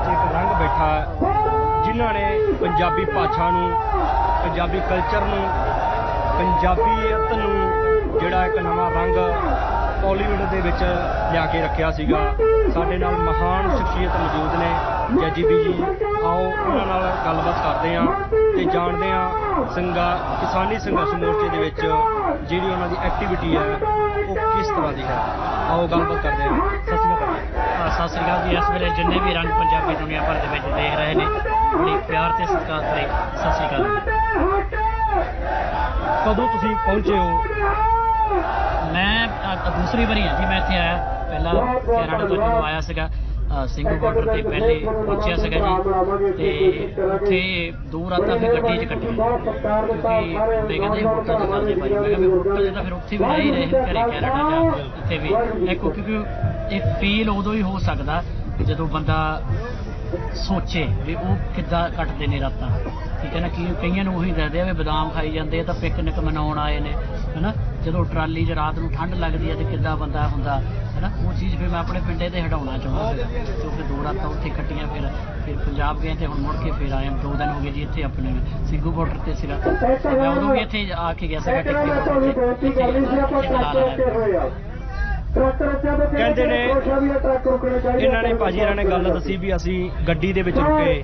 ਵਿੱਚ ਇੱਕ ਰੰਗ ਬੈਠਾ ਜਿਨ੍ਹਾਂ ਨੇ ਪੰਜਾਬੀ ਭਾਸ਼ਾ ਨੂੰ, ਪੰਜਾਬੀ ਕਲਚਰ ਨੂੰ, ਪੰਜਾਬੀਅਤ ਨੂੰ ਜਿਹੜਾ ਇੱਕ ਨਵਾਂ ਰੰਗ ਬਾਲੀਵੁੱਡ ਦੇ ਵਿੱਚ ਲਿਆ ਕੇ ਰੱਖਿਆ ਸੀਗਾ। ਸਾਡੇ ਨਾਲ ਮਹਾਨ ਸ਼ਖਸੀਅਤ ਮੌਜੂਦ ਨੇ ਜੈਜੀਬੀ ਜੀ। ਆਓ ਉਹਨਾਂ ਨਾਲ ਗੱਲਬਾਤ ਕਰਦੇ ਹਾਂ ਤੇ ਜਾਣਦੇ ਹਾਂ ਸੰਗਾ ਕਿਸਾਨੀ ਸੰਘਰਸ਼ ਮੋਰਚੇ ਦੇ ਵਿੱਚ ਜਿਹੜੀ ਉਹਨਾਂ ਦੀ ਐਕਟੀਵਿਟੀ ਹੈ, ਉਹ ਕਿਸ ਤਰ੍ਹਾਂ ਦੀ ਹੈ। ਆਓ ਗੱਲਬਾਤ ਕਰਦੇ ਹਾਂ। ਸਤਿ ਸ਼੍ਰੀ ਅਕਾਲ ਜੀ। ਇਸ ਵੇਲੇ ਜਿੰਨੇ ਵੀ ਰੰਗ ਪੰਜਾਬੀ ਦੁਨੀਆ ਭਰ ਦੇ ਵਿੱਚ ਦੇਖ ਰਹੇ ਨੇ ਬੜੀ ਪਿਆਰ ਤੇ ਸਤਿਕਾਰ ਭਰੀ ਸਤਿ ਸ੍ਰੀ ਅਕਾਲ। ਕਦੋਂ ਤੁਸੀਂ ਪਹੁੰਚੇ ਹੋ? ਮੈਂ ਅ, ਦੂਸਰੀ ਵਾਰੀ ਹਾਂ ਜੀ ਮੈਂ ਇੱਥੇ ਆਇਆ। ਪਹਿਲਾਂ ਕੈਨੇਡਾ ਤੋਂ ਜਦੋਂ ਆਇਆ ਸੀਗਾ। ਅ, ਸਿੰਘੂ ਬਾਰਡਰ ਤੇ ਪਹਿਲੇ ਪਹੁੰਚਿਆ ਸੀਗਾ ਜੀ। ਤੇ ਉੱਥੇ ਦੋ ਰਾਤਾਂ ਫਿਰ ਗੱਡੀ 'ਚ ਕੱਟੀਆਂ ਕਿਉਂਕਿ ਮੈਂ ਕਹਿੰਦੇ ਹੋਟਲ 'ਚ ਕਰਦੇ ਭਾਈ ਮੈਂ ਕਿਹਾ ਵੀ ਹੋਟਲ 'ਚ ਤਾਂ ਫਿਰ ਉੱਥੇ ਵੀ ਰਹਿ ਹੀ ਰਹੇ ਘਰੇ ਕੈਨੇਡਾ ਜਾਂ ਇੱਥੇ ਵੀ। ਇੱਕ ਕਿਉਂਕਿ ਇਹ ਫੀਲ ਉਦੋਂ ਹੀ ਹੋ ਸਕਦਾ ਜਦੋਂ ਬੰਦਾ ਸੋਚੇ ਵੀ ਉਹ ਕਿੱਦਾਂ ਕੱਟਦੇ ਨੇ ਰਾਤਾਂ। ਠੀਕ ਹੈ ਨਾ? ਕੀ ਕਈਆਂ ਨੂੰ ਉਹੀ ਦੱਸਦੇ ਆ ਵੀ ਬਦਾਮ ਖਾਈ ਜਾਂਦੇ ਆ ਤਾਂ ਪਿਕਨਿਕ ਮਨਾਉਣ ਆਏ ਨੇ, ਹੈਨਾ? ਜਦੋਂ ਟਰਾਲੀ 'ਚ ਰਾਤ ਨੂੰ ਠੰਡ ਲੱਗਦੀ ਹੈ ਤੇ ਕਿੱਦਾਂ ਬੰਦਾ ਹੁੰਦਾ, ਹੈਨਾ? ਉਹ ਚੀਜ਼ ਫਿਰ ਮੈਂ ਆਪਣੇ ਪਿੰਡੇ ਤੇ ਹਟਾਉਣਾ ਚਾਹੁੰਦਾ ਸੀਗਾ ਕਿਉਂਕਿ ਦੋ ਰਾਤਾਂ ਉੱਥੇ ਕੱਟੀਆਂ ਫਿਰ ਫਿਰ ਪੰਜਾਬ ਗਏ ਤੇ ਹੁਣ ਮੁੜ ਕੇ ਫਿਰ ਆਏ ਦੋ ਦਿਨ ਹੋ ਗਏ ਜੀ ਇੱਥੇ ਆਪਣੇ ਸਿੰਘੂ ਬਾਰਡਰ ਤੇ ਸੀਗਾ ਤੇ ਮੈਂ ਉਦੋਂ ਵੀ ਇੱਥੇ ਆ ਕੇ ਗਿਆ ਸੀਗਾ, ਟਿੱਕੀ ਕਹਿੰਦੇ ਨੇ, ਇਹਨਾਂ ਨੇ ਭਾਜੀ ਇਹਨਾਂ ਨੇ ਗੱਲ ਦੱਸੀ ਵੀ ਅਸੀਂ ਗੱਡੀ ਦੇ ਵਿੱਚ ਰੁਕੇ।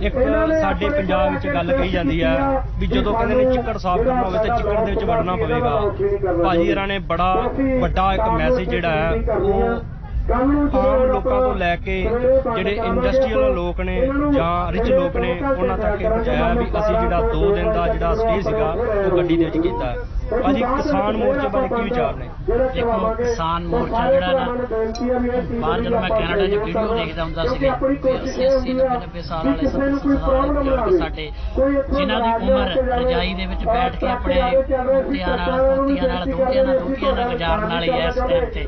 ਇੱਕ ਸਾਡੇ ਪੰਜਾਬ ਵਿੱਚ ਗੱਲ ਕਹੀ ਜਾਂਦੀ ਹੈ ਵੀ ਜਦੋਂ ਕਹਿੰਦੇ ਨੇ ਚਿੱਕੜ ਸਾਫ਼ ਕਰਨਾ ਹੋਵੇ ਤਾਂ ਚਿੱਕੜ ਦੇ ਵਿੱਚ ਵੜਨਾ ਪਵੇਗਾ। ਭਾਜੀ ਇਹਨਾਂ ਨੇ ਬੜਾ ਵੱਡਾ ਇੱਕ ਮੈਸੇਜ ਜਿਹੜਾ ਹੈ, ਉਹ ਆਮ ਲੋਕਾਂ ਤੋਂ ਲੈ ਕੇ ਜਿਹੜੇ ਇੰਡਸਟਰੀਅਲ ਲੋਕ ਨੇ ਜਾਂ ਰਿਚ ਲੋਕ ਨੇ, ਉਹਨਾਂ ਤੱਕ ਇਹ ਪਹੁੰਚਾਇਆ ਵੀ ਅਸੀਂ ਜਿਹੜਾ 2 ਦਿਨ ਦਾ ਜਿਹੜਾ ਸਟੇ ਸੀਗਾ, ਉਹ ਗੱਡੀ ਦੇ ਵਿੱਚ ਕੀਤਾ। ਭਾਜੀ ਕਿਸਾਨ ਮੋਰਚੇ ਬਾਰੇ ਕੀ ਵਿਚਾਰ ਨੇ? ਦੇਖੋ ਕਿਸਾਨ ਮੋਰਚਾ ਜਿਹੜਾ ਨਾ ਬਾਹਰ ਜਦੋਂ ਮੈਂ ਕੈਨੇਡਾ 'ਚ ਵੀਡੀਓ ਦੇਖਦਾ ਹੁੰਦਾ ਵੀ 80 80 90 90 ਸਾਲ ਵਾਲੇ 70 ਸਾਲ ਵਾਲੇ ਬਜ਼ੁਰਗ ਸਾਡੇ ਜਿਨ੍ਹਾਂ ਦੀ ਉਮਰ ਰਜਾਈ ਦੇ ਵਿੱਚ ਬੈਠ ਕੇ ਆਪਣੇ ਕੁੱਤਿਆਂ ਨਾਲ ਕੁੱਤਿਆਂ ਨਾਲ ਦੋਤਿਆਂ ਨਾਲ ਦੋਤੀਆਂ ਨਾਲ ਗੁਜ਼ਾਰਨ ਵਾਲੀ ਐ ਇਸ ਟਾਈਮ ਤੇ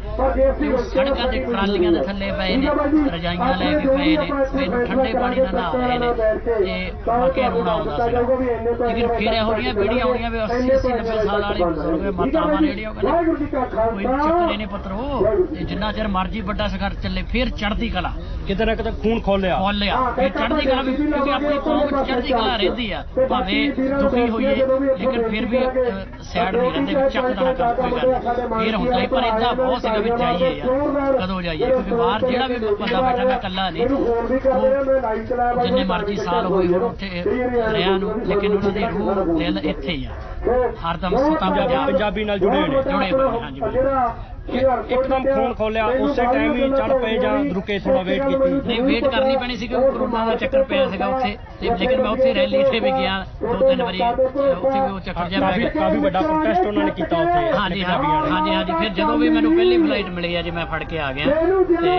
ਸੜਕਾਂ ਦੇ ਟਰਾਲੀਆਂ ਦੇ ਥੱਲੇ ਪਏ ਨੇ ਰਜਾਈਆਂ ਲੈ ਕੇ ਪਏ ਨੇ ਸਵੇਰ ਠੰਡੇ ਪਾਣੀ ਨਾਲ ਨਹਾ ਰਹੇ ਨੇ ਤੇ ਮੱਕੇ ਰੋਣਾ ਆਉਂਦਾ ਸੀਗਾ ਲੇਕਿਨ ਫਿਰ ਇਹੋ ਜਿਹੀਆਂ ਵੀਡੀਓ ਆਉਣੀਆਂ ਵੀ 80 80 90 ਸਾਲ ਵਾਲੇ ਬਜ਼ੁਰਗ ਮਾਤਾਵਾਂ ਨੇ ਉਹ ਕਹਿੰਦੇ ਕੋਈ ਚੱਕਰੇ ਨਹੀਂ ਪਤਰੋ ਤੇ ਜਿੰਨਾ ਚਿਰ ਮਰਜ਼ੀ ਵੱਡਾ ਸੰਘਰਸ਼ ਚੱਲੇ ਫਿਰ ਚੜ੍ਹਦੀ ਕਲਾ। ਕਿਤੇ ਨਾ ਕਿਤੇ ਖੂਨ ਖੋਲਿਆ ਖੋਲਿਆ ਇਹ ਚੜ੍ਹਦੀ ਕਲਾ ਵੀ ਕਿਉਂਕਿ ਆਪਣੀ ਕੌਮ ਵਿੱਚ ਚੜ੍ਹਦੀ ਕਲਾ ਰਹਿੰਦੀ ਆ ਭਾਵੇਂ ਦੁਖੀ ਹੋਈਏ ਲੇਕਿਨ ਫਿਰ ਵੀ ਸੈਡ ਨਹੀਂ ਰਹਿੰਦੇ ਵੀ ਚੱਕ ਦੇਣਾ ਕਰ ਕੋਈ ਗੱਲ। ਫਿਰ ਹੁੰਦਾ ਹੀ ਪਰ ਇਦਾਂ ਬਹੁਤ ਸੀਗਾ ਵੀ ਜਾਈਏ ਯਾਰ ਕਦੋਂ ਜਾਈਏ? ਕਿਉਂਕਿ ਬਾਹਰ ਜਿਹੜਾ ਵੀ ਬੰਦਾ ਬੈਠਾ ਮੈਂ ਇਕੱਲਾ ਨਹੀਂ। ਜਿੰਨੇ ਮਰਜ਼ੀ ਸਾਲ ਹੋਏ ਹੋਣ ਉੱਥੇ ਰਿਆਂ ਨੂੰ ਲੇਕਿਨ ਉਹਨਾਂ ਦੀ ਰੂਹ ਦਿਲ ਇੱਥੇ ਹੀ ਆ। ਹਰਦਮ ਪੰਜਾਬੀ ਪੰਜਾਬ ਪੰਜਾਬੀ ਨਾਲ ਜੁੜੇ ਹੋਏ ਨੇ ਜੁੜੇ ਹੋਏ ਨੇ, ਹਾਂਜੀ ਬਿਲਕੁਲ। ਇੱਕਦਮ ਖੂਨ ਖੋਲਿਆ ਉਸੇ ਟਾਈਮ ਹੀ ਚੜ ਪਏ ਜਾਂ ਰੁਕੇ ਥੋੜਾ ਵੇਟ ਕੀਤੀ। ਨਹੀਂ ਵੇਟ ਕਰਨੀ ਪੈਣੀ ਸੀ ਕਿਉਂਕਿ ਕਰੋਨਾ ਦਾ ਚੱਕਰ ਪਿਆ ਸੀਗਾ ਉੱਥੇ। ਤੇ ਲੇਕਿਨ ਮੈਂ ਉੱਥੇ ਰੈਲੀ ਤੇ ਵੀ ਗਿਆ ਦੋ ਤਿੰਨ ਵਾਰੀ ਉੱਥੇ ਵੀ ਉਹ ਚੱਕਰ ਜਿਹਾ ਪੈ ਕਾਫੀ ਗਿਆ। ਕਾਫੀ ਵੱਡਾ ਪ੍ਰੋਟੈਸਟ ਉਹਨਾਂ ਨੇ ਕੀਤਾ ਉੱਥੇ ਹਾਂਜੀ ਹਾਂਜੀ ਹਾਂਜੀ ਫਿਰ ਜਦੋਂ ਵੀ ਮੈਨੂੰ ਪਹਿਲੀ ਫਲਾਈਟ ਮਿਲੀ ਆ ਜੀ ਮੈਂ ਫੜ ਕੇ ਆ ਗਿਆ। ਤੇ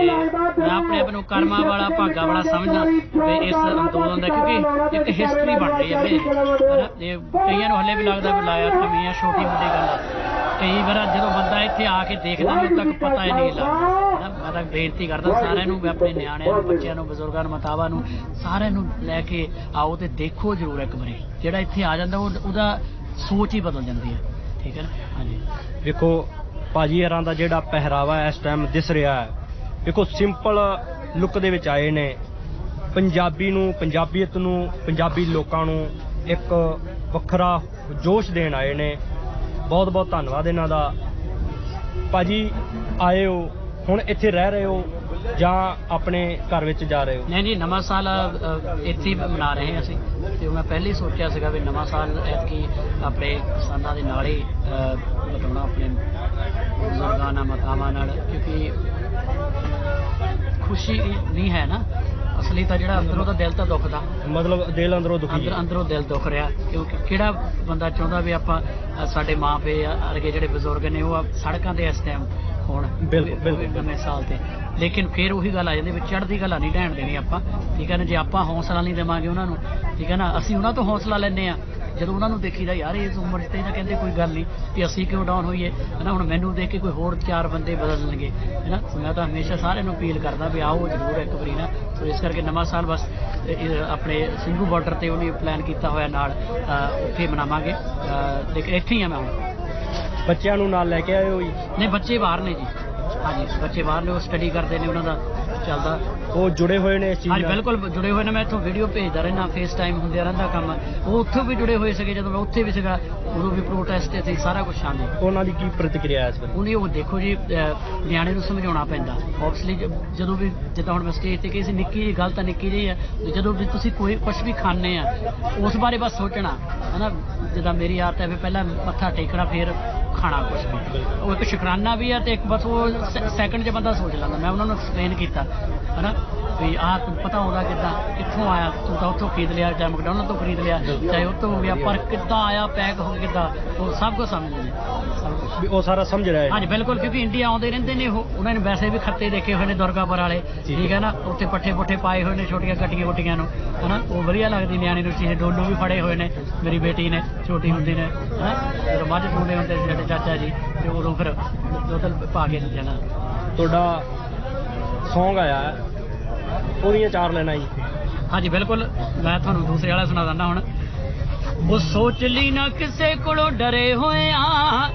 ਮੈਂ ਆਪਣੇ ਆਪ ਨੂੰ ਕਰਮਾਂ ਵਾਲਾ ਭਾਗਾ ਵਾਲਾ ਸਮਝਦਾ। ਵੀ ਇਸ ਅੰਦੋਲਨ ਦਾ ਕਿਉਂਕਿ ਇੱਕ ਹਿਸਟਰੀ ਬਣ ਰਹੀ ਹੈ ਇਹ ਕਈਆਂ ਨੂੰ ਹੱਲੇ ਵੀ ਲੱਗਦਾ ਵੀ ਲਾਇਆ ਕਮੀਆਂ ਛੋਟੀ ਮੋਟੀ ਗੱਲ ਆ। ਕਈ ਵਾਰ ਜਦੋਂ ਬੰਦਾ ਇੱਥੇ ਆ ਕੇ ਦੇਖਦਾ ਨਹੀਂ ਤੱਕ ਪਤਾ ਹੀ ਨਹੀਂ ਲੱਗਦਾ। ਮੈਂ ਤਾਂ ਬੇਨਤੀ ਕਰਦਾ, ਸਾਰਿਆਂ ਨੂੰ ਵੀ ਆਪਣੇ ਨਿਆਣਿਆਂ ਨੂੰ, ਬੱਚਿਆਂ ਨੂੰ, ਬਜ਼ੁਰਗਾਂ ਨੂੰ, ਮਾਤਾਵਾਂ ਨੂੰ, ਸਾਰਿਆਂ ਨੂੰ ਲੈ ਕੇ ਆਓ ਤੇ ਦੇਖੋ ਜ਼ਰੂਰ ਇੱਕ ਵਾਰੀ। ਜਿਹੜਾ ਇੱਥੇ ਆ ਜਾਂਦਾ, ਉਹ ਉਹਦਾ ਸੋਚ ਹੀ ਬਦਲ ਜਾਂਦੀ ਹੈ। ਠੀਕ ਹੈ ਨਾ? ਹਾਂਜੀ। ਵੇਖੋ, ਭਾਜੀ ਹਰਾਂ ਦਾ ਜਿਹੜਾ ਪਹਿਰਾਵਾ ਇਸ ਟਾਈਮ ਦਿਸ ਰਿਹਾ ਹੈ, ਵੇਖੋ ਸਿੰਪਲ ਲੁੱਕ ਦੇ ਵਿੱਚ ਆਏ ਨੇ। ਪੰਜਾਬੀ ਨੂੰ, ਪੰਜਾਬੀਅਤ ਨੂੰ, ਪੰਜਾਬੀ ਲੋਕਾਂ ਨੂੰ ਇੱਕ ਵੱਖਰਾ ਜੋਸ਼ ਦੇਣ ਆਏ ਨੇ। ਬਹੁਤ ਬਹੁਤ ਧੰਨਵਾਦ ਇਹਨਾਂ ਦਾ। ਭਾਜੀ ਆਏ ਹੋ ਹੁਣ ਇੱਥੇ ਰਹਿ ਰਹੇ ਹੋ ਜਾਂ ਆਪਣੇ ਘਰ ਵਿੱਚ ਜਾ ਰਹੇ ਹੋ? ਨਹੀਂ ਜੀ ਨਵਾਂ ਸਾਲ ਅ, ਇੱਥੇ ਹੀ ਮਨਾ ਰਹੇ ਹਾਂ ਅਸੀਂ। ਤੇ ਮੈਂ ਪਹਿਲੇ ਹੀ ਸੋਚਿਆ ਸੀਗਾ ਵੀ ਨਵਾਂ ਸਾਲ ਐਤਕੀ ਆਪਣੇ ਕਿਸਾਨਾਂ ਦੇ ਨਾਲ ਹੀ ਅ, ਬਿਤਾਉਣਾ ਆਪਣੇ ਬਜ਼ੁਰਗਾਂ ਨਾਲ ਮਾਤਾਵਾਂ ਨਾਲ ਕਿਉਂਕਿ ਖੁਸ਼ੀ ਨਹੀਂ ਹੈ ਨਾ। ਅਸਲੀ ਤਾਂ ਜਿਹੜਾ ਅੰਦਰੋਂ ਦਾ ਦਿਲ ਤਾਂ ਦੁਖਦਾ। ਮਤਲਬ ਦਿਲ ਅੰਦਰੋਂ ਦੁਖੀ ਅੰਦਰ ਹੈ। ਅੰਦਰੋਂ ਦਿਲ ਦੁਖ ਰਿਹਾ। ਕਿਉਂਕਿ ਕਿਹੜਾ ਬੰਦਾ ਚਾਹੁੰਦਾ ਵੀ ਆਪਾਂ ਅ, ਸਾਡੇ ਮਾਪੇ ਅਰਗੇ ਜਿਹੜੇ ਬਜ਼ੁਰਗ ਨੇ ਉਹ ਸੜਕਾਂ ਤੇ ਇਸ ਟਾਈਮ ਹੋਣ। ਬਿਲਕੁਲ, ਬਿਲਕੁਲ। ਨਵੇਂ ਸਾਲ ਤੇ। ਲੇਕਿਨ ਫਿਰ ਉਹੀ ਗੱਲ ਆ ਜਾਂਦੀ ਵੀ ਚੜ੍ਹਦੀ ਗੱਲ ਨਹੀਂ ਢਹਿਣ ਦੇਣੀ ਆਪਾਂ। ਠੀਕ ਹੈ ਨਾ ਜੇ ਆਪਾਂ ਹੌਸਲਾ ਨਹੀਂ ਦੇਵਾਂਗੇ ਉਹਨਾਂ ਨੂੰ ਠੀਕ ਹੈ ਨਾ ਅਸੀਂ ਉਹਨਾਂ ਤੋਂ ਹੌਸਲਾ ਲੈਂਦੇ ਆ ਜਦੋਂ ਉਹਨਾਂ ਨੂੰ ਦੇਖੀਦਾ ਯਾਰ ਇਸ ਉਮਰ 'ਚ ਤੇ ਤਾਂ ਕਹਿੰਦੇ ਕੋਈ ਗੱਲ ਨਹੀਂ ਕਿ ਅਸੀਂ ਕਿਉਂ ਡਾਊਨ ਹੋਈਏ? ਹਨਾ ਹੁਣ ਮੈਨੂੰ ਦੇਖ ਕੇ ਕੋਈ ਹੋਰ ਚਾਰ ਬੰਦੇ ਬਦਲਣਗੇ। ਹੈਨਾ ਮੈਂ ਤਾਂ ਹਮੇਸ਼ਾ ਸਾਰਿਆਂ ਨੂੰ ਅਪੀਲ ਕਰਦਾ ਵੀ ਆਓ ਜ਼ਰੂਰ ਇੱਕ ਵਾਰੀ ਨਾ। ਸੋ ਇਸ ਕਰਕੇ ਨਵਾਂ ਸਾਲ ਬਸ ਆਪਣੇ ਸਿੰਘੂ ਬਾਰਡਰ ਤੇ ਉਹਨੇ ਪਲਾਨ ਕੀਤਾ ਹੋਇਆ ਨਾਲ ਉੱਥੇ ਮਨਾਵਾਂਗੇ। ਲੇਕਿਨ ਇੱਥੇ ਹੀ ਆ ਮੈਂ ਹੁਣ। ਬੱਚਿਆਂ ਨੂੰ ਨਾਲ ਲੈ ਕੇ ਆਏ ਹੋ ਜੀ। ਨਹੀਂ ਬੱਚੇ ਬਾਹਰ ਨੇ ਜੀ। ਹਾਂਜੀ ਬੱਚੇ ਬਾਹਰ ਨੇ ਉਹ ਸਟੱਡੀ ਕਰਦੇ ਨੇ ਉਹਨਾਂ ਦਾ। ਚੱਲਦਾ। ਉਹ ਜੁੜੇ ਹੋਏ ਨੇ ਇਸ ਚੀਜ਼ ਅੱਜ ਨਾਲ। ਬਿਲਕੁਲ ਜੁੜੇ ਹੋਏ ਨੇ। ਮੈਂ ਇੱਥੋਂ ਵੀਡੀਓ ਭੇਜਦਾ ਰਹਿਣਾ ਫੇਸ ਟਾਈਮ ਹੁੰਦਿਆ ਰਹਿੰਦਾ ਕੰਮ। ਉਹ ਉੱਥੋਂ ਵੀ ਜੁੜੇ ਹੋਏ ਸੀਗੇ ਜਦੋਂ ਮੈਂ ਉੱਥੇ ਵੀ ਸੀਗਾ ਉਦੋਂ ਵੀ ਪ੍ਰੋਟੈਸਟ ਤੇ ਸਾਰਾ ਕੁਝ ਸ਼ਾਮਿਲ। ਉਹਨਾਂ ਦੀ ਕੀ ਪ੍ਰਤੀਕਿਰਿਆ ਹੈ ਇਸ ਬਾਰੇ ਉਹਨੇ ਉਹ ਦੇਖੋ ਜੀ ਅਹ ਨਿਆਣੇ ਨੂੰ ਸਮਝਾਉਣਾ ਪੈਂਦਾ। ਆਬਵੀਅਸਲੀ ਜਦੋਂ ਵੀ ਜਿੱਦਾਂ ਹੁਣ ਮੈਂ ਸਟੇਜ ਤੇ ਕਹੀ ਸੀ ਨਿੱਕੀ ਜਿਹੀ ਗੱਲ ਤਾਂ ਨਿੱਕੀ ਜਿਹੀ ਹੈ ਤੇ ਜਦੋਂ ਵੀ ਤੁਸੀਂ ਕੋਈ ਕੁਝ ਵੀ ਖਾਣੇ ਆ ਉਸ ਬਾਰੇ ਬਸ ਸੋਚਣਾ। ਹਨਾ ਜਿੱਦਾਂ ਮੇਰੀ ਆਦਤ ਹੈ ਵੀ ਪਹਿਲਾਂ ਮੱਥਾ ਟੇਕਣਾ ਫਿਰ ਖਾਣਾ ਕੁਝ ਵੀ। ਉਹ ਇੱਕ ਸ਼ੁਕਰਾਨਾ ਵੀ ਹੈ ਤੇ ਇੱਕ ਬਸ ਉਹ ਸੈਕੰਡ 'ਚ ਬੰਦਾ ਸੋਚ ਲੈਂਦਾ। ਮੈਂ ਉਹਨਾਂ ਨੂੰ ਐਕਸਪਲੇਨ ਕੀਤਾ ਹਨਾ? ਵੀ ਆਹ ਤੈਨੂੰ ਪਤਾ ਹੋਗਾ ਕਿੱਦਾਂ ਕਿੱਥੋਂ ਆਇਆ ਤੂੰ ਤਾਂ ਉੱਥੋਂ ਖਰੀਦ ਲਿਆ ਚਾਹੇ ਮੈਕਡੋਨਲਡ ਤੋਂ ਖਰੀਦ ਲਿਆ ਚਾਹੇ ਉੱਥੋਂ ਹੋ ਗਿਆ ਪਰ ਕਿੱਦਾਂ ਆਇਆ ਪੈਕ ਹੋ ਕੇ ਕਿੱਦਾਂ ਉਹ ਸਭ ਕੁਝ ਸਮਝਦੇ ਨੇ। ਉਹ ਸਾਰਾ ਸਮਝ ਰਿਹਾ ਹੈ। ਹਾਂਜੀ ਬਿਲਕੁਲ ਕਿਉਂਕਿ ਇੰਡੀਆ ਆਉਂਦੇ ਰਹਿੰਦੇ ਨੇ ਉਹ। ਉਹਨਾਂ ਨੇ ਵੈਸੇ ਵੀ ਖੱਤੇ ਦੇਖੇ ਹੋਏ ਨੇ ਦੁਰਗਾਪੁਰ ਵਾਲੇ। ਠੀਕ ਹੈ। ਨਾ? ਉੱਥੇ ਪੱਠੇ ਪੁੱਠੇ ਪਾਏ ਹੋਏ ਨੇ ਛੋਟੀਆਂ ਕੱਟੀਆਂ ਕੁੱਟੀਆਂ ਨੂੰ ਹਨਾ? ਉਹ ਵਧੀਆ ਲੱਗਦੀ ਨਿਆਣੇ ਨੂੰ ਚੀਜ਼ ਡੋਲੂ ਵੀ ਫੜੇ ਹੋਏ ਨੇ। ਮੇਰੀ ਬੇਟੀ ਨੇ ਛੋਟੀ ਹੁੰਦੀ ਨੇ ਹਨਾ? ਜਦੋਂ ਮੱਝ ਚੋਂਦੇ ਹੁੰਦੇ ਸੀ ਸਾਡੇ ਚਾਚਾ ਜੀ ਤੇ ਉਦੋਂ ਫਿਰ ਦੁੱਧ ਪਾ ਕੇ ਜਾਣਾ। ਤੁਹਾਡਾ Song ਆਇਆ ਹੈ, ਉਹਦੀਆਂ ਚਾਰ ਲੈਣਾ ਜੀ। ਹਾਂਜੀ ਬਿਲਕੁਲ। ਮੈਂ ਤੁਹਾਨੂੰ ਦੂਸਰੇ ਵਾਲਾ ਸੁਣਾ ਦਿੰਦਾ ਹੁਣ। ਉਹ ਸੋਚ ਲਈ ਨਾ ਕਿਸੇ ਕੋਲੋਂ ਡਰੇ ਹੋਏ ਆ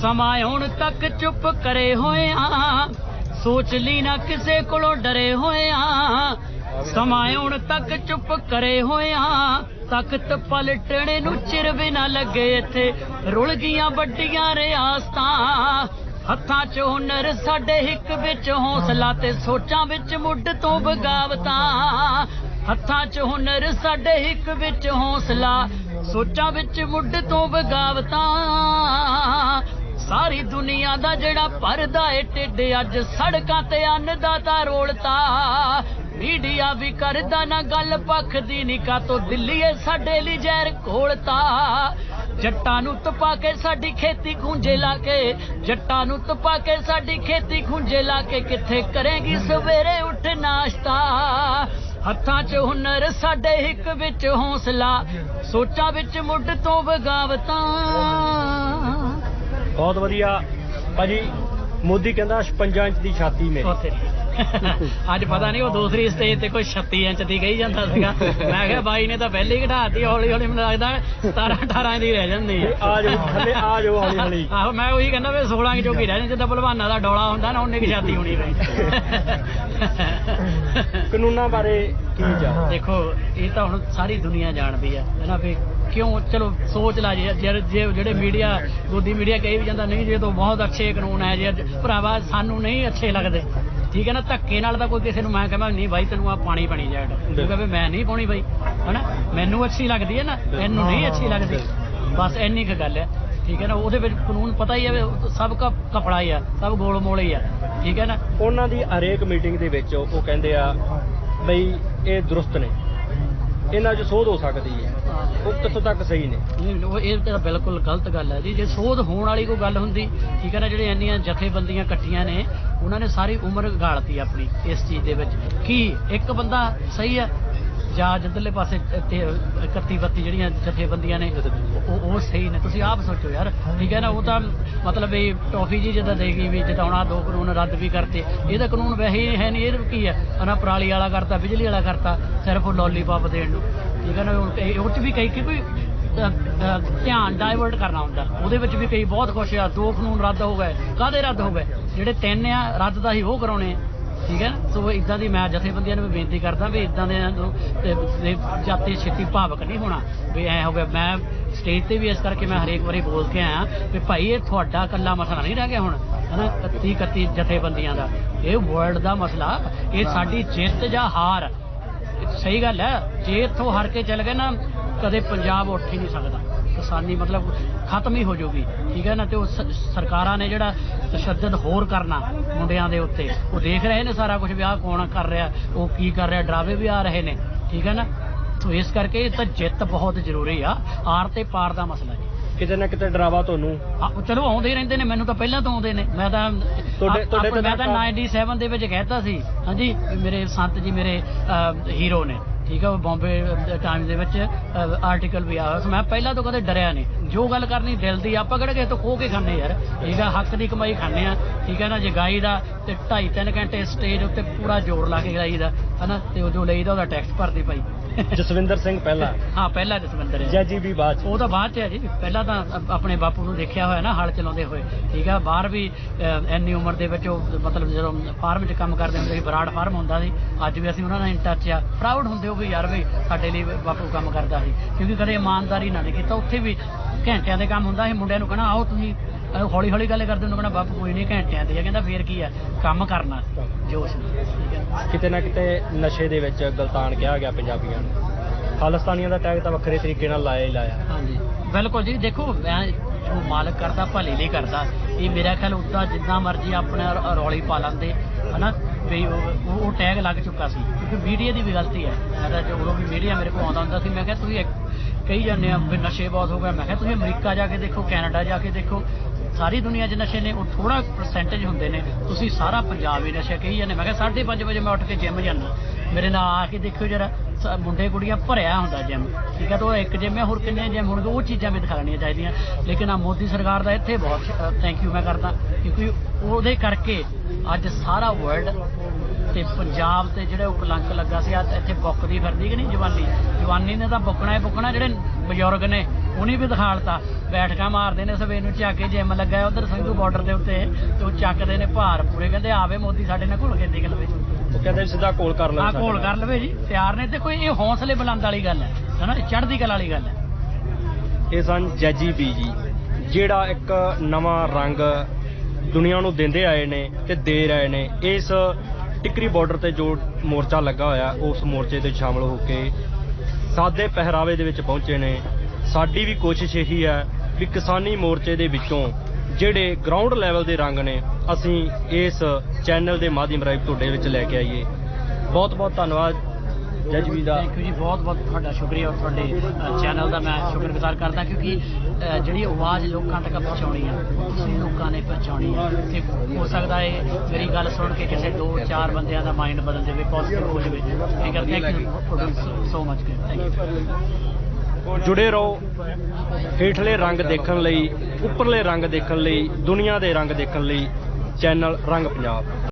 ਸਮਾਂ ਹੁਣ ਤੱਕ ਚੁੱਪ ਕਰੇ ਹੋਏ ਆ ਸੋਚ ਲਈ ਨਾ ਕਿਸੇ ਕੋਲੋਂ ਡਰੇ ਹੋਏ ਆ ਸਮਾਂ ਹੁਣ ਤੱਕ ਚੁੱਪ ਕਰੇ ਹੋਏ ਆ ਤਖਤ ਪਲਟਣੇ ਨੂੰ ਚਿਰ ਵੀ ਨਾ ਲੱਗੇ ਇੱਥੇ। ਰੁਲ ਗਈਆਂ ਵੱਡੀਆਂ ਰਿਆਸਤਾਂ, ਹੱਥਾਂ 'ਚ ਹੁਨਰ, ਸਾਡੇ ਹਿੱਕ ਵਿੱਚ ਹੌਸਲਾ ਤੇ ਸੋਚਾਂ ਵਿੱਚ ਮੁੱਢ ਤੋਂ ਬਗਾਵਤਾਂ। ਹੱਥਾਂ 'ਚ ਹੁਨਰ, ਸਾਡੇ ਹਿੱਕ ਵਿੱਚ ਹੌਸਲਾ, ਸੋਚਾਂ ਵਿੱਚ ਮੁੱਢ ਤੋਂ ਬਗਾਵਤਾਂ। ਸਾਰੀ ਦੁਨੀਆ ਦਾ ਜਿਹੜਾ ਭਰਦਾ ਏ, ਢਿੱਡ ਅੱਜ ਸੜਕਾਂ ਤੇ ਅੰਨ ਦਾ ਤਾਂ ਰੋਲਤਾ। ਮੀਡੀਆ ਵੀ ਕਰਦਾ ਨਾ ਗੱਲ ਪੱਖ ਦੀ ਨਿਕਾ ਤੋਂ ਦਿੱਲੀਏ ਸਾਡੇ ਲਈ ਜ਼ਹਿਰ ਘੋਲਤਾ ਜੱਟਾਂ ਨੂੰ ਤਪਾ ਕੇ ਸਾਡੀ ਖੇਤੀ ਖੁੰਝੇ ਲਾ ਕੇ ਜੱਟਾਂ ਨੂੰ ਤਪਾ ਕੇ ਸਾਡੀ ਖੇਤੀ ਖੁੰਝੇ ਲਾ ਕੇ ਕਿੱਥੇ ਕਰੇਗੀ ਸਵੇਰੇ ਉੱਠ ਨਾਸ਼ਤਾ? ਹੱਥਾਂ 'ਚ ਹੁਨਰ ਸਾਡੇ ਹਿੱਕ ਵਿੱਚ ਹੌਸਲਾ ਸੋਚਾਂ ਵਿੱਚ ਮੁੱਢ ਤੋਂ ਬਗਾਵਤਾਂ ਬਹੁਤ ਵਧੀਆ। ਭਾਜੀ ਮੋਦੀ ਕਹਿੰਦਾ 56 ਇੰਚ ਦੀ ਛਾਤੀ ਮੇਰੀ। ਅੱਜ ਪਤਾ ਨਹੀਂ ਉਹ ਦੂਸਰੀ ਸਟੇਜ ਤੇ ਕੋਈ 36 ਇੰਚ ਦੀ ਕਹੀ ਜਾਂਦਾ ਸੀਗਾ। ਮੈਂ ਕਿਹਾ ਬਾਈ ਨੇ ਤਾਂ ਪਹਿਲੇ ਹੀ ਘਟਾਤੀ ਹੌਲੀ ਹੌਲੀ ਮੈਨੂੰ ਲੱਗਦਾ 17 18 ਦੀ ਰਹਿ ਜਾਂਦੀ ਹੈ ਆ ਜਾਓ ਥੱਲੇ ਆ ਜਾਓ ਹੌਲੀ ਹੌਲੀ ਆਹੋ ਮੈਂ ਉਹੀ ਕਹਿੰਦਾ ਵੀ 16 ਕੀ ਜੋਗੀ ਰਹਿ ਜਾਂਦੀ ਜਿੱਦਾਂ ਭਲਵਾਨਾਂ ਦਾ ਡੋਲਾ ਹੁੰਦਾ ਨਾ ਉਹਨੇ ਕੀ ਛਾਤੀ ਹੋਣੀ ਬਈ। ਕਾਨੂੰਨਾਂ ਬਾਰੇ ਕੀ ਜਾ ਦੇਖੋ ਇਹ ਤਾਂ ਹੁਣ ਸਾਰੀ ਦੁਨੀਆ ਜਾਣਦੀ ਆ। ਹੈਨਾ ਵੀ ਕਿਉਂ ਚਲੋ ਸੋਚ ਲਾ ਜੇ ਜਿਹੜੇ ਮੀਡੀਆ ਗੋਦੀ ਮੀਡੀਆ ਕਹੀ ਵੀ ਜਾਂਦਾ ਨਹੀਂ ਜੇ ਤੋਂ ਬਹੁਤ ਅੱਛੇ ਕਾਨੂੰਨ ਹੈ ਜੇ ਭਰਾਵਾ ਸਾਨੂੰ ਨਹੀਂ ਅੱਛੇ ਲੱਗਦੇ। ਠੀਕ ਹੈ ਨਾ ਧੱਕੇ ਨਾਲ ਤਾਂ ਕੋਈ ਕਿਸੇ ਨੂੰ ਮੈਂ ਕਹਾਂ ਨਹੀਂ ਬਾਈ ਤੈਨੂੰ ਆ ਪਾਣੀ ਪਾਣੀ ਜੈਟ ਤੂੰ ਕਹੇ ਮੈਂ ਨਹੀਂ ਪਾਉਣੀ ਬਾਈ। ਹਨਾ? ਮੈਨੂੰ ਅੱਛੀ ਲੱਗਦੀ ਹੈ ਨਾ ਤੈਨੂੰ ਨਹੀਂ ਅੱਛੀ ਲੱਗਦੀ। ਬਸ ਇੰਨੀ ਕੁ ਗੱਲ ਹੈ। ਠੀਕ ਹੈ ਨਾ ਉਹਦੇ ਵਿੱਚ ਕਾਨੂੰਨ ਪਤਾ ਹੀ ਹੈ ਸਭ ਦਾ ਕਪੜਾ ਹੀ ਆ ਸਭ ਗੋਲ ਮੋਲ ਹੀ ਆ। ਠੀਕ ਹੈ ਨਾ? ਉਹਨਾਂ ਦੀ ਹਰੇਕ ਮੀਟਿੰਗ ਦੇ ਵਿੱਚ ਉਹ ਕਹਿੰਦੇ ਆ ਬਈ ਇਹ ਦਰੁਸਤ ਨੇ। ਇਹਨਾਂ 'ਚ ਸੋਧ ਹੋ ਸਕਦੀ ਹੈ। ਉਹ ਕਿੱਥੋਂ ਤੱਕ ਸਹੀ ਨੇ। ਨਹੀਂ, ਉਹ ਇਹ ਤਾਂ ਬਿਲਕੁਲ ਗਲਤ ਗੱਲ ਹੈ ਜੀ। ਜੇ ਸੋਧ ਹੋਣ ਵਾਲੀ ਕੋਈ ਗੱਲ ਹੁੰਦੀ, ਠੀਕ ਹੈ ਨਾ, ਜਿਹੜੇ ਇੰਨੀਆਂ ਜਥੇਬੰਦੀਆਂ ਇਕੱਠੀਆਂ ਨੇ, ਉਹਨਾਂ ਨੇ ਸਾਰੀ ਉਮਰ ਗਾਲਤੀ ਆਪਣੀ ਇਸ ਚੀਜ਼ ਦੇ ਵਿੱਚ। ਕੀ ਇੱਕ ਬੰਦਾ ਸਹੀ ਹੈ ਜਾਂ ਜਿੱਧਰਲੇ ਪਾਸੇ 31 32 ਜਿਹੜੀਆਂ ਜਥੇਬੰਦੀਆਂ ਨੇ, ਉਹ ਉਹ ਸਹੀ ਨੇ। ਤੁਸੀਂ ਆਪ ਸੋਚੋ ਯਾਰ, ਠੀਕ ਹੈ ਨਾ, ਉਹ ਤਾਂ ਮਤਲਬ ਇਹ ਟੌਫੀ ਜੀ ਜਿੱਦਾਂ ਦੇਗੀ ਵੀ ਜਿੱਦਾਂ ਦੋ ਕਾਨੂੰਨ ਰੱਦ ਵੀ ਕਰਤੇ। ਇਹਦਾ ਕਾਨੂੰਨ ਵੈਸੇ ਹੀ ਹੈ ਨਹੀਂ, ਇਹ ਕੀ ਹੈ? ਉਹਨਾਂ ਪਰਾਲੀ ਵਾਲਾ ਕਰਤਾ, ਬਿਜਲੀ ਵਾਲਾ ਕਰਤਾ, ਸਿਰਫ ਉਹ ਦੇਣ ਨੂੰ। ਠੀਕ ਹੈ ਨਾ ਉਹ ਉਹ 'ਚ ਵੀ ਕਈ ਕਿ ਕੋਈ ਧਿਆਨ ਡਾਇਵਰਟ ਕਰਨਾ ਹੁੰਦਾ। ਉਹਦੇ ਵਿੱਚ ਵੀ ਕਈ ਬਹੁਤ ਕੁਛ ਆ। ਦੋ ਕਾਨੂੰਨ ਰੱਦ ਹੋ ਗਏ। ਕਾਹਦੇ ਰੱਦ ਹੋ ਗਏ? ਜਿਹੜੇ ਤਿੰਨ ਆ, ਰੱਦ ਤਾਂ ਹੀ ਉਹ ਕਰਾਉਣੇ ਠੀਕ ਹੈ ਨਾ? ਸੋ ਇਦਾਂ ਦੀ ਮੈਂ ਜਥੇਬੰਦੀਆਂ ਨੂੰ ਵੀ ਬੇਨਤੀ ਕਰਦਾ ਵੀ ਇਦਾਂ ਦੇ ਜਾਤੀ ਛੇਤੀ ਭਾਵਕ ਨਹੀਂ ਹੋਣਾ, ਵੀ ਐ ਹੋ ਗਿਆ। ਮੈਂ ਸਟੇਜ ਤੇ ਵੀ ਇਸ ਕਰਕੇ ਮੈਂ ਹਰੇਕ ਵਾਰੀ ਬੋਲ ਕੇ ਆਇਆ ਵੀ ਭਾਈ, ਇਹ ਤੁਹਾਡਾ ਇਕੱਲਾ ਮਸਲਾ ਨਹੀਂ ਰਹਿ ਗਿਆ ਹੁਣ ਹਨਾ 31 31 ਜਥੇਬੰਦੀਆਂ ਦਾ। ਇਹ ਵਰਲਡ ਦਾ ਮਸਲਾ, ਇਹ ਸਾਡੀ ਜਿੱਤ ਜਾਂ ਹਾਰ ਸਹੀ ਗੱਲ ਹੈ, ਜੇ ਇੱਥੋਂ ਹਰ ਕੇ ਚੱਲ ਗਏ ਨਾ, ਕਦੇ ਪੰਜਾਬ ਉੱਠ ਹੀ ਨਹੀਂ ਸਕਦਾ। ਕਿਸਾਨੀ ਮਤਲਬ ਖਤਮ ਹੀ ਹੋ ਜਾਊਗੀ, ਠੀਕ ਹੈ ਨਾ? ਤੇ ਉਹ ਸਰਕਾਰਾਂ ਨੇ ਜਿਹੜਾ ਤਸ਼ੱਦਦ ਹੋਰ ਕਰਨਾ ਮੁੰਡਿਆਂ ਦੇ ਉੱਤੇ, ਉਹ ਦੇਖ ਰਹੇ ਨੇ ਸਾਰਾ ਕੁਝ ਵਿਆਹ ਕੌਣ ਕਰ ਰਿਹਾ, ਉਹ ਕੀ ਕਰ ਰਿਹਾ, ਡਰਾਵੇ ਵੀ ਆ ਰਹੇ ਨੇ, ਠੀਕ ਹੈ ਨਾ? ਸੋ ਇਸ ਕਰਕੇ ਇਹ ਤਾਂ ਜਿੱਤ ਬਹੁਤ ਜ਼ਰੂਰੀ ਆ ਆਰ ਤੇ ਪਾਰ ਦਾ ਮਸਲਾ ਜੀ। ਕਿਤੇ ਨਾ ਕਿਤੇ ਡਰਾਵਾ ਤੁਹਾਨੂੰ। ਆ, ਚਲੋ ਆਉਂਦੇ ਹੀ ਰਹਿੰਦੇ ਨੇ ਮੈਨੂੰ ਤਾਂ ਪਹਿਲਾਂ ਤੋਂ ਆਉਂਦੇ ਨੇ। ਮੈਂ ਤਾਂ ਤੁਹਾਡੇ- ਆਪ- ਤੁਹਾਡੇ ਆਪ- ਮੈਂ ਤਾਂ ਤਾਂ 97 ਦੇ ਵਿੱਚ ਕਹਿਤਾ ਸੀ ਹਾਂਜੀ ਵੀ ਮੇਰੇ ਸੰਤ ਜੀ ਮੇਰੇ ਹੀਰੋ ਨੇ ਠੀਕ ਹੈ ਉਹ ਬੰਬੇ ਟਾਈਮ ਦੇ ਵਿੱਚ ਆਰਟੀਕਲ ਵੀ ਆਇਆ ਸੀ। ਮੈਂ ਪਹਿਲਾਂ ਤੋਂ ਕਦੇ ਡਰਿਆ ਨਹੀਂ। ਜੋ ਗੱਲ ਕਰਨੀ ਦਿਲ ਦੀ ਆਪਾਂ ਕਿਹੜਾ ਕਿਸੇ ਤੋਂ ਖੋ ਕੇ ਖਾਂਦੇ ਯਾਰ। ਠੀਕ ਆ ਹੱਕ ਦੀ ਕਮਾਈ ਖਾਂਦੇ ਆ। ਠੀਕ ਹੈ ਨਾ ਜੇ ਗਾਈ ਦਾ ਤੇ 2.5 3 ਘੰਟੇ ਸਟੇਜ ਉੱਤੇ ਪੂਰਾ ਜ਼ੋਰ ਲਾ ਕੇ ਗਾਈ ਦਾ ਹਨਾ ਤੇ ਉਹ ਜੋ ਲਈਦਾ ਉਹਦਾ ਟੈਕਸ ਭਰਦੇ ਭਾਈ। ਜਸਵਿੰਦਰ ਸਿੰਘ ਪਹਿਲਾਂ। ਹਾਂ ਪਹਿਲਾ ਜਸਵਿੰਦਰ ਹੈ। ਜੈਜੀ ਵੀ ਬਾਅਦ 'ਚ। ਉਹ ਤਾਂ ਬਾਅਦ ਚ ਹੈ ਜੀ। ਪਹਿਲਾਂ ਤਾਂ ਅ- ਆਪਣੇ ਬਾਪੂ ਨੂੰ ਦੇਖਿਆ ਹੋਇਆ ਨਾ ਹਲ ਚਲਾਉਂਦੇ ਹੋਏ। ਠੀਕ ਆ ਬਾਹਰ ਵੀ ਅ, ਇੰਨੀ ਉਮਰ ਦੇ ਵਿੱਚ ਉਹ ਮਤਲਬ ਜਦੋਂ ਫਾਰਮ 'ਚ ਕੰਮ ਕਰਦੇ ਹੁੰਦੇ ਸੀ ਬਰਾੜ ਫਾਰਮ ਹੁੰਦਾ ਸੀ ਅੱਜ ਵੀ ਅਸੀਂ ਉਹਨਾਂ ਨਾਲ ਇਨ ਟੱਚ ਆ। ਪ੍ਰਾਊਡ ਹੁੰਦੇ ਹੋ ਵੀ ਯਾਰ ਵੀ ਸਾਡੇ ਲਈ ਬਾਪੂ ਕੰਮ ਕਰਦਾ ਸੀ। ਕਿਉਂਕਿ ਕਦੇ ਇਮਾਨਦਾਰੀ ਨਾਲ ਨਹੀਂ ਕੀਤਾ ਉੱਥੇ ਵੀ ਘੰਟਿਆਂ ਦੇ ਕੰਮ ਹੁੰਦਾ ਸੀ ਮੁੰਡਿਆਂ ਨੂੰ ਕਹਣਾ ਆਓ ਤੁਸੀਂ ਹੌਲੀ ਹੌਲੀ ਗੱਲ ਕਰਦੇ ਉਹਨੂੰ ਕਹਣਾ ਬਾਪੂ ਕੋਈ ਨਹੀਂ ਘੰਟਿਆਂ ਦੇ ਆ। ਕਹਿੰਦਾ ਫੇਰ ਕੀ ਆ? ਕੰਮ ਕਰਨਾ ਜੋਸ਼ ਨਾਲ। ਠੀਕ ਹੈ ਕਿਤੇ ਨਾ ਕਿਤੇ ਨਸ਼ੇ ਦੇ ਵਿੱਚ ਗਲਤਾਨ ਕਿਹਾ ਗਿਆ ਪੰਜਾਬੀਆਂ ਨੂੰ। ਖਾਲਿਸਤਾਨੀਆਂ ਦਾ ਟੈਗ ਤਾਂ ਵੱਖਰੇ ਤਰੀਕੇ ਨਾਲ ਲਾਇਆ ਹੀ ਲਾਇਆ। ਹਾਂਜੀ। ਬਿਲਕੁਲ ਜੀ ਦੇਖੋ ਮੈਂ ਜੋ ਮਾਲਕ ਕਰਦਾ ਭਲੇ ਲਈ ਕਰਦਾ। ਇਹ ਮੇਰਾ ਖਿਆਲ ਉਦਾਂ ਜਿੱਦਾਂ ਮਰਜ਼ੀ ਆਪਣਾ ਰ- ਰੌਲੀ ਪਾ ਲੈਂਦੇ। ਹਨਾ? ਵੀ ਉਹ ਉਹ ਟੈਗ ਲੱਗ ਚੁੱਕਾ ਸੀ। ਕਿਉਂਕਿ ਮੀਡੀਆ ਦੀ ਵੀ ਗਲਤੀ ਹੈ। ਮੈਂ ਤਾਂ ਜਦੋਂ ਵੀ ਮੀਡੀਆ ਮੇਰੇ ਕੋਲ ਆਉਂਦਾ ਹੁੰਦਾ ਸੀ ਮੈਂ ਕਿਹਾ ਤੁਸੀਂ ਇੱਕ- ਕਹੀ ਜਾਂਦੇ ਆ ਵੀ ਨਸ਼ੇ ਬਹੁਤ ਹੋ ਗਏ। ਮੈਂ ਕਿਹਾ ਤੁਸੀਂ ਅਮਰੀਕਾ ਜਾ ਕੇ ਦੇਖੋ ਕੈਨੇਡਾ ਜਾ ਕੇ ਦੇਖੋ ਸਾਰੀ ਦੁਨੀਆ 'ਚ ਨਸ਼ੇ ਨੇ, ਉਹ ਥੋੜਾ ਪਰਸੈਂਟੇਜ ਹੁੰਦੇ ਨੇ। ਤੁਸੀਂ ਸਾਰਾ ਪੰਜਾਬ ਹੀ ਨਸ਼ਾ ਕਹੀ ਜਾਂਦੇ ਮੈਂ ਕਿਹਾ 5:30 ਵਜੇ ਮੈਂ ਉੱਠ ਕੇ ਜਿਮ ਜਾਂਦਾ। ਮੇਰੇ ਨਾਲ ਆ ਕੇ ਦੇਖਿਓ ਜਰਾ ਮੁੰਡੇ ਕੁੜੀਆਂ ਭਰਿਆ ਹੁੰਦਾ ਜਿਮ ਠੀਕ ਹੈ, ਤਾਂ ਉਹ ਇੱਕ ਜਿਮ ਹੈ, ਹੋਰ ਕਿੰਨੇ ਜਿਮ ਹੋਣਗੇ ਉਹ ਚੀਜ਼ਾਂ ਵੀ ਦਿਖਾਣੀਆਂ ਚਾਹੀਦੀਆਂ। ਲੇਕਿਨ ਆ ਮੋਦੀ ਸਰਕਾਰ ਦਾ ਇੱਥੇ ਬਹੁਤ ਥੈਂਕ ਯੂ ਮੈਂ ਕਰਦਾ। ਕਿਉਂਕਿ ਉਹਦੇ ਕਰਕੇ ਅੱਜ ਸਾਰਾ ਵਰਲਡ ਤੇ ਪੰਜਾਬ ਤੇ ਜਿਹੜੇ ਉਹ ਕਲੰਕ ਲੱਗਾ ਸੀ ਅੱਜ ਇੱਥੇ ਬੁੱਕਦੀ ਫਿਰਦੀ ਕਿ ਨਹੀਂ ਜਵਾਨੀ? ਜਵਾਨੀ ਨੇ ਤਾਂ ਬੁੱਕਣਾ ਹੀ ਬੁੱਕਣਾ, ਜਿਹੜੇ ਬਜ਼ੁਰਗ ਨੇ ਉਹਨੇ ਵੀ ਦਿਖਾਲਤਾ ਬੈਠਕਾਂ ਮਾਰਦੇ ਨੇ ਸਵੇਰ ਨੂੰ ਚੱਕ ਕੇ ਜਿਮ ਲੱਗਾ ਉਧਰ ਸੰਧੂ ਬਾਰਡਰ ਦੇ ਉੱਤੇ ਤੇ ਉਹ ਚੱਕਦੇ ਨੇ ਭਾਰ ਪੂਰੇ ਕਹਿੰਦੇ ਆਵੇ ਮੋਦੀ ਸਾਡੇ ਨਾਲ ਘੁਲ ਕੇ ਨਿਕਲ ਵੇ ਉਹ ਕਹਿੰਦੇ ਸਿੱਧਾ ਕੋਲ ਕਰ ਸਾਡੇ ਘੋਲ ਨਾਲ। ਕਰ ਲਵੇ ਜੀ ਪਿਆਰ ਨੇ। ਤੇ ਕੋਈ ਇਹ ਹੌਸਲੇ ਬੁਲੰਦ ਵਾਲੀ ਗੱਲ ਹੈ ਹਨਾ? ਚੜ੍ਹਦੀ ਕਲਾ ਵਾਲੀ ਗੱਲ ਹੈ। ਇਹ ਸਨ ਜੈਜੀ ਬੀ ਜੀ ਜਿਹੜਾ ਇੱਕ ਨਵਾਂ ਰੰਗ ਦੁਨੀਆ ਨੂੰ ਦਿੰਦੇ ਆਏ ਨੇ ਤੇ ਦੇ ਰਹੇ ਨੇ। ਇਸ ਟਿਕਰੀ ਬਾਰਡਰ ਤੇ ਜੋ ਮੋਰਚਾ ਲੱਗਾ ਹੋਇਆ ਉਸ ਮੋਰਚੇ ਤੇ ਸ਼ਾਮਲ ਹੋ ਕੇ ਸਾਦੇ ਪਹਿਰਾਵੇ ਦੇ ਵਿੱਚ ਪਹੁੰਚੇ ਨੇ। ਸਾਡੀ ਵੀ ਕੋਸ਼ਿਸ਼ ਇਹੀ ਹੈ ਵੀ ਕਿਸਾਨੀ ਮੋਰਚੇ ਦੇ ਵਿੱਚੋਂ ਜਿਹੜੇ ਗਰਾਊਂਡ ਲੈਵਲ ਦੇ ਰੰਗ ਨੇ, ਅਸੀਂ ਇਸ ਚੈਨਲ ਦੇ ਮਾਧਿਅਮ ਰਾਹੀਂ ਤੁਹਾਡੇ ਵਿੱਚ ਲੈ ਕੇ ਆਈਏ। ਬਹੁਤ ਬਹੁਤ ਧੰਨਵਾਦ। ਜੈਜੀ ਦਾ। ਥੈਂਕ ਯੂ ਜੀ, ਬਹੁਤ ਬਹੁਤ ਤੁਹਾਡਾ ਸ਼ੁਕਰੀਆ ਔਰ ਤੁਹਾਡੇ ਚੈਨਲ ਦਾ ਮੈਂ ਸ਼ੁਕਰਗੁਜ਼ਾਰ ਕਰਦਾ ਕਿਉਂਕਿ ਜਿਹੜੀ ਆਵਾਜ਼ ਲੋਕਾਂ ਤੱਕ ਪਹੁੰਚਾਉਣੀ ਆ, ਤੁਸੀਂ ਲੋਕਾਂ ਨੇ ਪਹੁੰਚਾਉਣੀ ਆ। ਤੇ ਹੋ ਸਕਦਾ ਹੈ ਮੇਰੀ ਗੱਲ ਸੁਣ ਕੇ ਕਿਸੇ ਦੋ, ਚਾਰ ਬੰਦਿਆਂ ਦਾ ਮਾਈਂਡ ਬਦਲ ਜਾਵੇ ਪੋਜ਼ਿਟਿਵ ਹੋ ਜਾਵੇ। Thank you so much thank you ਜੁੜੇ ਰਹੋ। ਹੇਠਲੇ ਰੰਗ ਦੇਖਣ ਲਈ, ਉੱਪਰਲੇ ਰੰਗ ਦੇਖਣ ਲਈ, ਦੁਨੀਆ ਦੇ ਰੰਗ ਦੇਖਣ ਲਈ, ਚੈਨਲ ਰੰਗ ਪੰਜਾਬ।